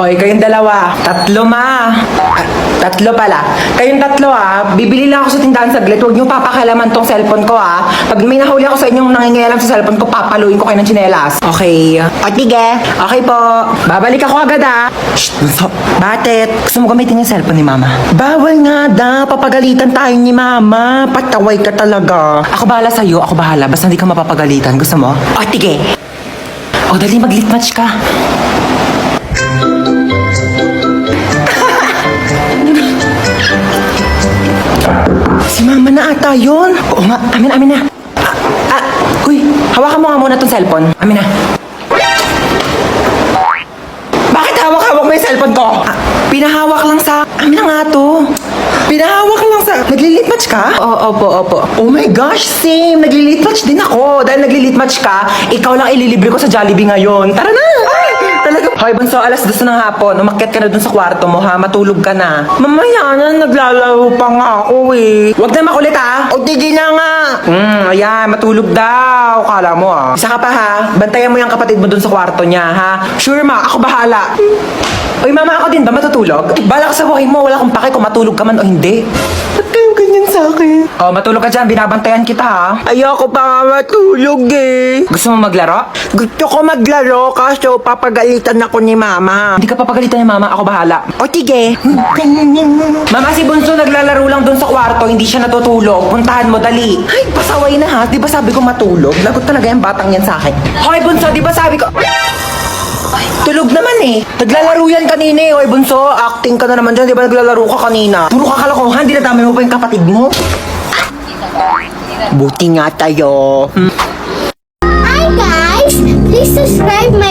Hoy, kayong dalawa. Tatlo, ma. Ah, tatlo pala. Kayong tatlo, ah. Bibili lang ako sa tindahan saglit. Huwag niyo papakalaman tong cellphone ko, ah. Pag may nahuli ako sa inyong nangingialam sa cellphone ko, papaluin ko kayo ng tsinelas. Okay. O, tige. Okay po. Babalik ako agad, ah. Shh, bunso. Bakit? Gusto mo gamitin yung cellphone ni mama? Bawal nga da. Papagalitan tayo ni mama. Pataway ka talaga. Ako bahala sa'yo. Ako bahala. Basta hindi ka mapapagalitan. Gusto mo? O, tige. O, dali mag-lit match ka. Ata yun. Oo nga, amin, amin na. Ah, ah, uy, hawakan mo nga muna tong cellphone. Amin na. Bakit hawak-hawak mo yung cellphone ko? Ah, pinahawak lang sa... Amin na nga to. Pinahawak lang sa... Naglilit match ka? Oo, opo, opo. Oh my gosh, same. Naglilit match din ako. Dahil naglilit match ka, ikaw lang ililibre ko sa Jollibee ngayon. Tara na! Hoy, Bunso, alas dos ng hapon. Umakyat ka na dun sa kwarto mo, ha? Matulog ka na. Mamaya na, naglalaro pa nga ako, eh. Huwag na makulit, ha? O, tigil na nga. Hmm, ayan, matulog daw. Kala mo, ah. Isa ka pa, ha? Bantayan mo yung kapatid mo dun sa kwarto niya, ha? Sure, ma. Ako bahala. Uy, mama, ako din ba matutulog? Bala ka sa buhay mo. Wala akong pake kung matulog ka man o hindi. Ganyan sa akin? Oh, matulog ka dyan. Binabantayan kita, ha? Ayoko pa nga matulog, eh. Gusto mo maglaro? Gusto ko maglaro kaso papagalitan ako ni mama. Hindi ka papagalitan ni mama. Ako bahala. O, tige. mama, si Bunso naglalaro lang dun sa kwarto. Hindi siya natutulog. Puntahan mo, dali. Ay, pasaway na, ha? Di ba sabi ko matulog? Lagot talaga yung batang yan sa akin. Hoy, Bunso, di ba sabi ko... Tulog naman eh. Naglalaro yan kanina eh. Oy, bunso, acting ka na naman dyan. Di ba naglalaro ka kanina? Puro ka kalokohan. Dinadamay mo pa yung kapatid mo. Buti nga tayo. Hi guys! Please subscribe my